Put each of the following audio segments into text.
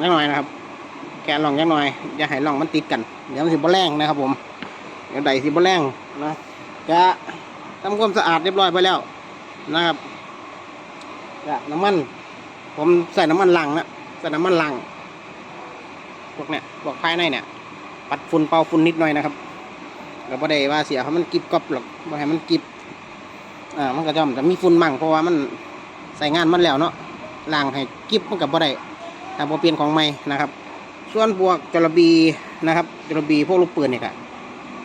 นิดหน่อยนะครับ แกะล่องนิดหน่อยอย่าให้ล่องมันติดกัน เดี๋ยวมันสิบ่แรงนะครับ ผม เดี๋ยวใดสิบ่แรงนะจะทำความสะอาดเรียบร้อยไปแล้วนะครับจะน้ำมัน ผมใส่น้ำมันลังนะใส่น้ำมันลังพวกเนี้ยพวกภายในเนี่ย ปัดฝุ่นเป่าฝุ่นนิดหน่อยนะครับเราบ่ได้ว่าเสียเขามันกิบกอบหรอกบ่ให้มันกิบอ่ามันก็จะมันจะมีฝุ่นมั่งเพราะว่ามันใส่งานมันแล้วเนาะล้างให้กิบมันกับบ่ได้ ถ้าบ่เปลี่ยนของใหม่นะครับ ส่วนพวกจระบีนะครับจระบีพวกลูกปืนเนี่ยก็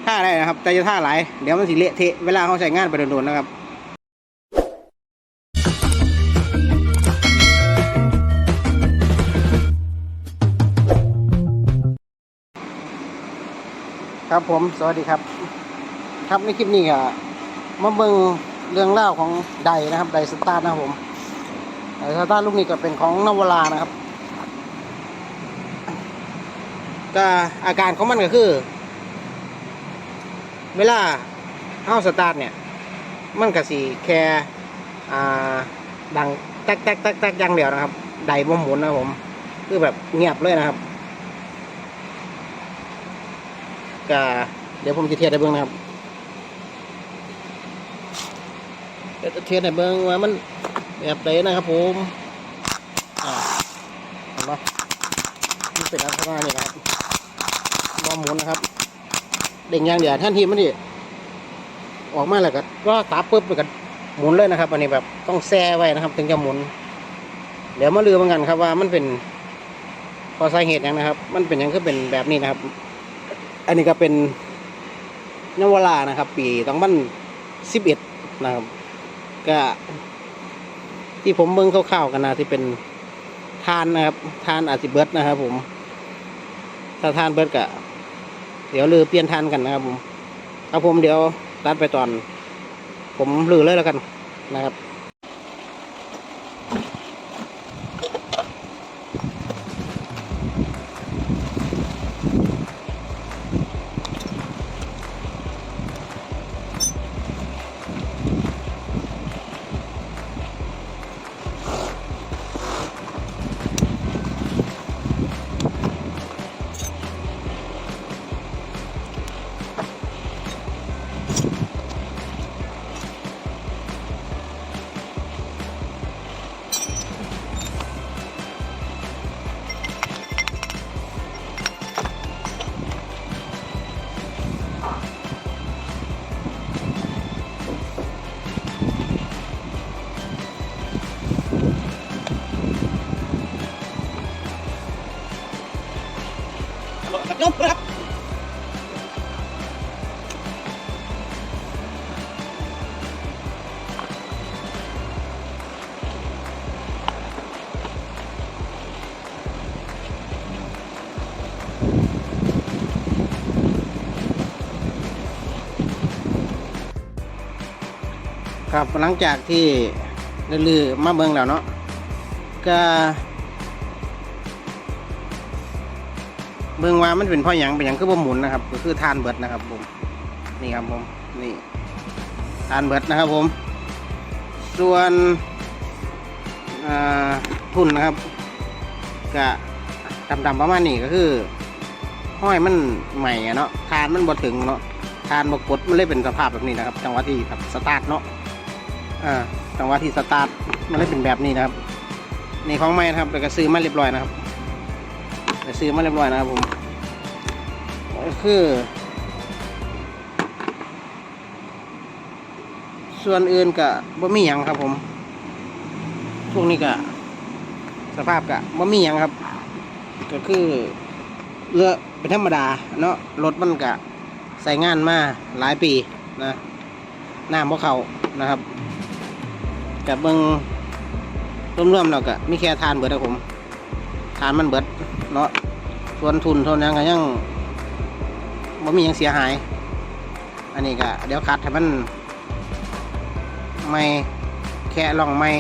ท่าได้นะครับแต่จะท่าหลายเดี๋ยวมันสิเละเทะเวลาเขาใช้งานไปโดนๆนะครับครับผมสวัสดีครับ ครับในคลิปนี้ก็มาเบิ่งเรื่องเล่าของไดนะครับไดสตาร์นะครับผมไดสตาร์ลูกนี้ก็เป็นของนวรานะครับ ก็อาการของมันก็คือ เวลาเข้าสตาร์ทเนี่ย มันก็สีแค่ดังแตกแตกแตกแตกอย่างเดียวนะครับ ไดบ่หมุนนะผม คือแบบเงียบเลยนะครับก็เดี๋ยวผมจะเทียบให้เบิ้งนะครับจะเทียบให้เบิ้งว่ามันแบบไหนนะครับผมอ่าเห็นปะมัน เป็นลักษณะนี้นะครับบอหมุนนะครับ เด้งยางเดียวท่านทีมันดิออกมาแล้วก็ก็ตาปุ๊บแล้วก็หมุนเลยนะครับ อันนี้แบบต้องแช่ไว้นะครับ ถึงจะหมุน เดี๋ยวมาลือเหมือนกันครับว่ามันเป็นพอสาเหตุยังนะครับ มันเป็นยังคือเป็นแบบนี้นะครับ อันนี้ก็เป็นนวรานะครับ ปีสองพันสิบเอ็ดนะครับ ก็ ที่ผมเบิ่งคร่าวๆกันนะที่เป็นทานนะครับ ทานอาจสิเบิร์ดนะครับผม ถ้าทานเบิร์ดกะ เดี๋ยวลือเปลี่ยนทานกันนะครับผม ครับผมเดี๋ยวตัดไปตอน ผมลือเลยแล้วกันนะครับ จบครับครับหลังจากที่ลือมาเบิ่งแล้วเนาะก็ เบิ่งว่ามันเป็นพ่อหยังเป็นหยังคือบ่หมุนนะครับ ก็คือทานเบิดนะครับผมนี่ครับผมนี่ทานเบิดนะครับผม ส่วนอ่าทุนนะครับก็ดำๆประมาณนี้ก็คือ ห้อยมันใหม่เนาะทานมันบ่ถึงเนาะทานบกดมันเลยเป็นสภาพแบบนี้นะครับจังหวะที่ครับสตาร์ทเนาะอ่าจังหวะที่สตาร์ทมันเลยเป็นแบบนี้นะครับนี่ของใหม่นะครับแล้วก็ซื้อมาเรียบร้อยนะครับ ไปซื้อมาเรียบร้อยนะครับผมก็คือ ส่วนอื่นก็บ่มีหยังครับผมพวกนี้ก็สภาพก็บ่มีหยังครับ ก็คือเรือเป็นธรรมดาเนาะรถมันก็ใส่งานมาหลายปีนะน้ำพวกเขานะครับกับเบิงรวมๆแล้วก็มีแค่ทานเบิดนะผมทานมันเบิด เนาะส่วนทุนเท่านั้นก็ยังบ่มียังเสียหาย อันนี้ก็เดี๋ยวคัดให้มันไม่แค่ลองไม่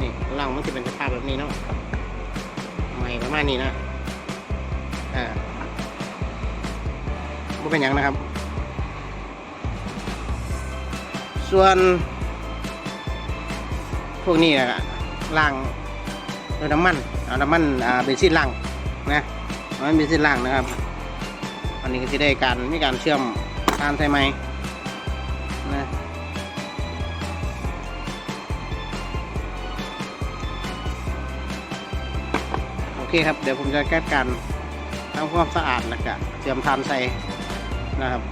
นี่ล่องมันจะเป็นสภาพแบบนี้เนาะไม่ประมาณนี้นะอ่าบ่เป็นหยังนะครับ ส่วนพวกนี้อะล่างด้วยน้ำมันเอาน้ำมันอ่าเบนซินล่าง นะน้ำมันเบนซินล่างนะครับ อันนี้ก็จะได้การมีการเชื่อมทานใช่ไหมนะโอเคครับ เดี๋ยวผมจะแก้การทำความสะอาดแล้วก็เชื่อมทานใส่นะครับ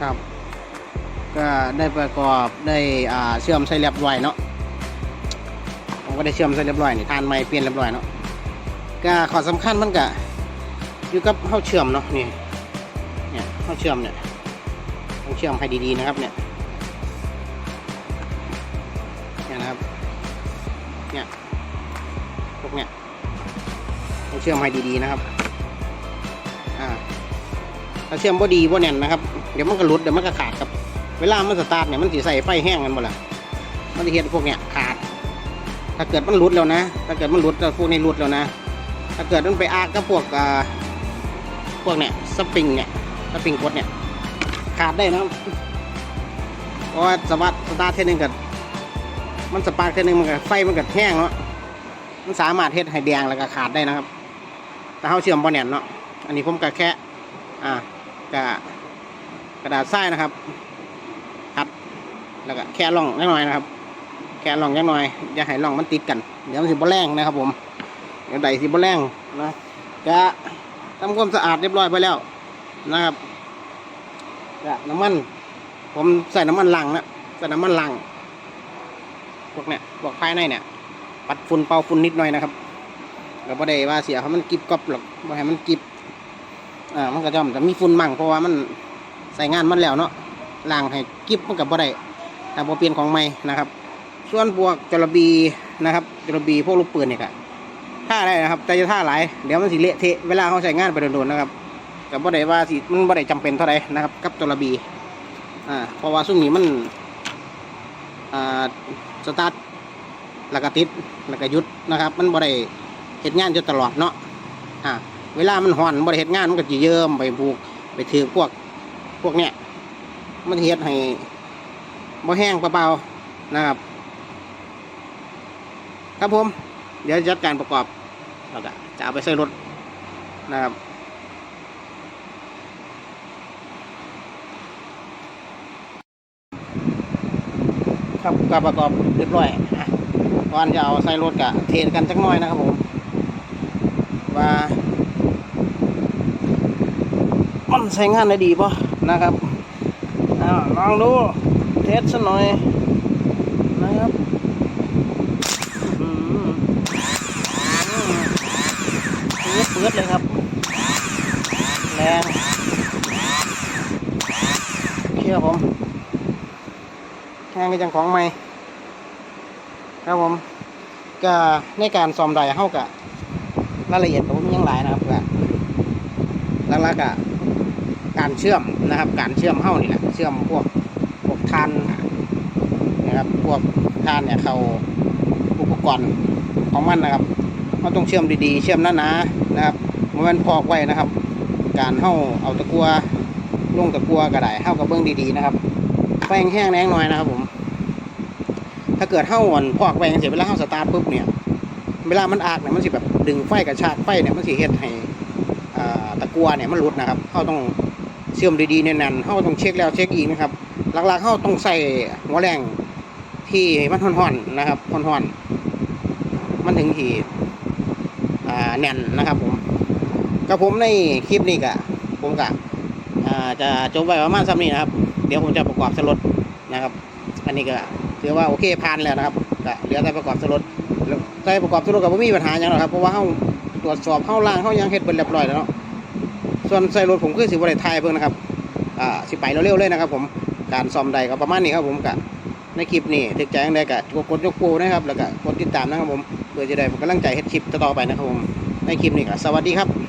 ครับ ก็ได้ประกอบได้เชื่อมใส่เรียบร้อยเนาะ ผมก็ได้เชื่อมใส่เรียบร้อยนี่ทานไม้เปลี่ยนเรียบร้อยเนาะก็ข้อสำคัญมันก็อยู่กับเข้าเชื่อมเนาะนี่เนี่ยเข้าเชื่อมเนี่ยต้องเชื่อมให้ดีๆนะครับเนี่ยเนี่ยนะครับเนี่ยพวกเนี่ยต้องเชื่อมให้ดีๆนะครับอ่าถ้าเชื่อมบ่ดีบ่แน่นนะครับ เดี๋ยวมันก็หลุดเดี๋ยวมันก็ขาดครับ เวลามันสตาร์ทเนี่ยมันสีใส่ไฟแห้งกันหมดละมันจะเห็นพวกเนี้ยขาด ถ้าเกิดมันรุดแล้วนะ ถ้าเกิดมันรุดพวกนี้รุดแล้วนะ ถ้าเกิดมันไปอากกับพวกพวกเนี้ยสปริงเนี่ยสปริงกดเนี่ยขาดได้นะเพราะว่าสตาร์ทสตาร์ทเท่นึงกับมันสปาร์คเท่นึงมันกับไฟมันกับแห้งเนาะมันสามารถเฮ็ดให้แดงแล้วก็ขาดได้นะครับ แต่เขาเชื่อมบอลแนนเนาะอันนี้ผมก็แค่อ่ากะกระดาษทรายนะครับ ครับ แล้วก็แค่ร่องนิดหน่อยนะครับ แค่ร่องนิดหน่อยอย่าให้ร่องมันติดกัน เดี๋ยวมันสิบ่แรงนะครับ ผมเดี๋ยวใดสิบ่แรงนะจะทำความสะอาดเรียบร้อยไปแล้วนะครับก็น้ำมัน ผมใส่น้ำมันลังนะใส่น้ำมันลังพวกเนี้ยพวกภายในเนี่ย ปัดฝุ่นเป่าฝุ่นนิดหน่อยนะครับก็บ่ได้ว่าเสียเพราะมันกิบกรอบหรอกบ่ให้มันกิบอ่ามันก็จะจะมีฝุ่นมั่งเพราะว่ามันใส่งานมันแล้วเนาะล่างให้กิบมันกับบ่ได้แต่บ่เปลี่ยนของใหม่นะครับ ส่วนพวกจระบีนะครับจระบีพวกลูกปืนเนี่ยก็ท่าได้นะครับแต่จะท่าหลายเดี๋ยวมันสิเละเทะเวลาเขาใช้งานไปโดนๆนะครับแต่บ่ได้ว่าสิมันบ่ได้จำเป็นเท่าไหร่นะครับกับจระบีอ่าเพราะว่าซุ่มนี้มันอ่าสตาร์ทแล้วก็ติดแล้วก็ยุดนะครับ มันบ่ได้เฮ็ดงานอยู่ตลอดเนาะอ่าเวลามันห่อนบ่ได้เฮ็ดงานมันก็จะเยิ้มไปผูกไปถือพวกพวกเนี้ยมันเฮ็ดให้บ่แห้งเปล่าๆนะครับ ครับผม เดี๋ยวจัดการประกอบแล้วก็จะเอาไปใส่รถนะครับครับการประกอบเรียบร้อยอะก่อนจะเอาใส่รถกะเทนกันจักหน่อยนะครับผม ว่ามันใช้งานได้ดีป่ะนะครับอาลองดูเทสสักหน่อยนะครับอืม อืมเปื้ดเลยครับ แรงเชื่อผมแห้งก็จังของใหม่ครับผมก็ในการซ่อมไดเข้ากับรายละเอียดผมยังหลายนะครับก็หลักๆอะการเชื่อมนะครับ การเชื่อมเข้านี่แหละเชื่อมพวกพวกทานนะครับพวกทานเนี่ยเขาอุปกรณ์ของมันนะครับ เราต้องเชื่อมดีๆ เชื่อมหนาๆนะครับมันพอกไว้นะครับ การเข้าเอาตะกัวลงตะกัวก็ได้เข้ากับเบื้องดีๆนะครับไฟแห้งแรงหน่อยนะครับผม ถ้าเกิดเข้าอ่อนพอกไว้เสียเวลาเข้าสตาร์ทปุ๊บเนี่ย เวลามันอากเนี่ยมันสิแบบดึงไฟกับชากไฟเนี่ยมันสิเฮ็ดให้ตะกัวเนี่ยมันหลุดนะครับเข้าต้องเชื่อมดีๆแน่นๆเขาต้องเช็คแล้วเช็คอีกนะครับ หลักๆเขาต้องใส่หัวแรงที่มันห่อนๆนะครับห่อนๆมันถึงที่ แน่นนะครับผมกับผมในคลิปนี้กะผมกะจะจบไว้ประมาณซ้ำนี้นะครับ เดี๋ยวผมจะประกอบสลดนะครับ อันนี้ก็ถือว่าโอเคผ่านแล้วนะครับก็เหลือแต่ประกอบสลดแล้วใส่ประกอบสลดกับไม่มีปัญหาอย่างหรอกครับเพราะว่าเขาตรวจสอบเข้าล่างเขายังเฮ็ดเป็นเรียบร้อยแล้วเนาะส่วนใส่รถผมคือสิบริไทยเพิ่งนะครับอ่าสิไปเร็วๆเลยนะครับ ผมการซ่อมใดก็ประมาณนี้ครับผมกะในคลิปนี้ถึกใจยังไงกะกดยกปูนะครับแล้วก็กดติดตามนะครับผม เพื่อจะได้กำลังใจเฮ็ดคลิปต่อไปนะครับผมในคลิปนี้ก็สวัสดีครับ